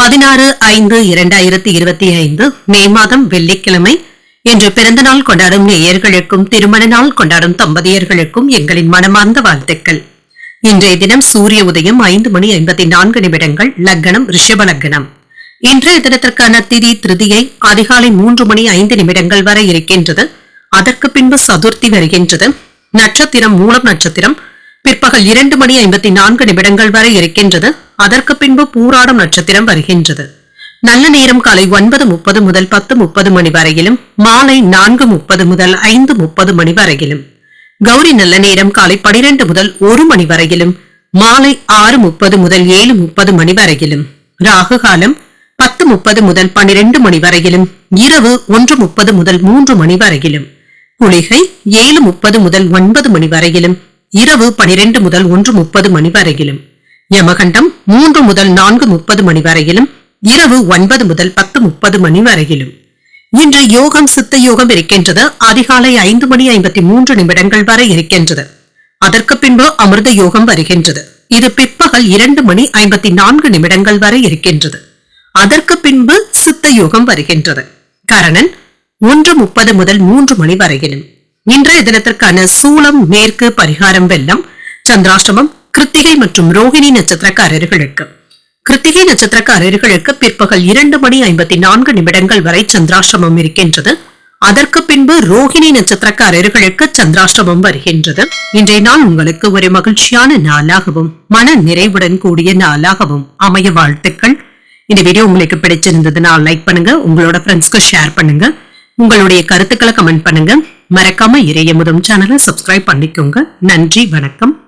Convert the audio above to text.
பதினாறு ஐந்து இரண்டாயிரத்தி இருபத்தி ஐந்து மே மாதம் வெள்ளிக்கிழமை. இன்று பிறந்தநாள் கொண்டாடும் நேயர்களுக்கும் திருமண நாள் கொண்டாடும் தம்பதியர்களுக்கும் எங்களின் மனமார்ந்த வாழ்த்துக்கள். இன்றைய தினம் சூரிய உதயம் ஐந்து மணி ஐம்பத்தி நான்கு நிமிடங்கள் லக்னம் ரிஷப லக்னம். இன்றைய தினத்திற்கான திதி திருதியை அதிகாலை மூன்று மணி ஐந்து நிமிடங்கள் வரை இருக்கின்றது. அதற்கு பின்பு சதுர்த்தி வருகின்றது. நட்சத்திரம் மூலம் நட்சத்திரம் பிற்பகல் இரண்டு மணி ஐம்பத்தி நான்கு நிமிடங்கள் வரை இருக்கின்றது. அதற்கு பின்பு பூராடம் நட்சத்திரம் வருகின்றது. நல்ல நேரம் காலை ஒன்பது முப்பது முதல் பத்து முப்பது மணி வரையிலும் மாலை நான்கு முப்பது முதல் ஐந்து முப்பது மணி வரையிலும். கௌரி நல்ல நேரம் காலை பனிரெண்டு முதல் ஒரு மணி வரையிலும் மாலை ஆறு முப்பது முதல் ஏழு முப்பது மணி வரையிலும். ராகு காலம் பத்து முப்பது முதல் பனிரெண்டு மணி வரையிலும் இரவு ஒன்று முப்பது முதல் மூன்று மணி வரையிலும். குளிகை ஏழு முப்பது முதல் ஒன்பது மணி வரையிலும் இரவு பனிரெண்டு முதல் ஒன்று முப்பது மணி வரையிலும். யமகண்டம் மூன்று முதல் நான்கு முப்பது மணி வரையிலும் இரவு ஒன்பது முதல் பத்து முப்பது மணி வரையிலும். இன்று யோகம் சித்த யோகம் இருக்கின்றது. அதிகாலை ஐந்து மணி ஐம்பத்தி மூன்று நிமிடங்கள் வரை இருக்கின்றது. அதற்கு பின்பு அமிர்த யோகம் வருகின்றது. இது பிற்பகல் இரண்டு மணி ஐம்பத்தி நான்கு நிமிடங்கள் வரை இருக்கின்றது. அதற்கு பின்பு சித்த யோகம் வருகின்றது. கரணன் ஒன்று முப்பது முதல் மூன்று மணி வரையிலும். இன்றைய தினத்திற்கான சூளம் மேற்கு பரிகாரம் வெள்ளம் சந்திராஷ்டமம் கிருத்திகை மற்றும் ரோஹிணி நட்சத்திரக்காரர்களுக்கு. கிருத்திகை நட்சத்திரக்காரர்களுக்கு பிற்பகல் இரண்டு மணி ஐம்பத்தி நான்கு நிமிடங்கள் வரை சந்திராஷ்டமம் இருக்கின்றது. அதற்கு பின்பு ரோஹிணி நட்சத்திரக்காரர்களுக்கு சந்திராஷ்டமம் வருகின்றது. இன்றைய நாள் உங்களுக்கு ஒரு மகிழ்ச்சியான நாளாகவும் மன நிறைவுடன் கூடிய நாளாகவும் அமைய வாழ்த்துக்கள். இந்த வீடியோ உங்களுக்கு பிடிச்சிருந்ததுன்னா லைக் பண்ணுங்க உங்களோட ஃப்ரெண்ட்ஸ்க்கு ஷேர் பண்ணுங்க. உங்களுடைய கருத்துக்களை கமெண்ட் பண்ணுங்க. மறக்காம இறையமுதம் சேனலை சப்ஸ்கிரைப் பண்ணிக்கோங்க. நன்றி வணக்கம்.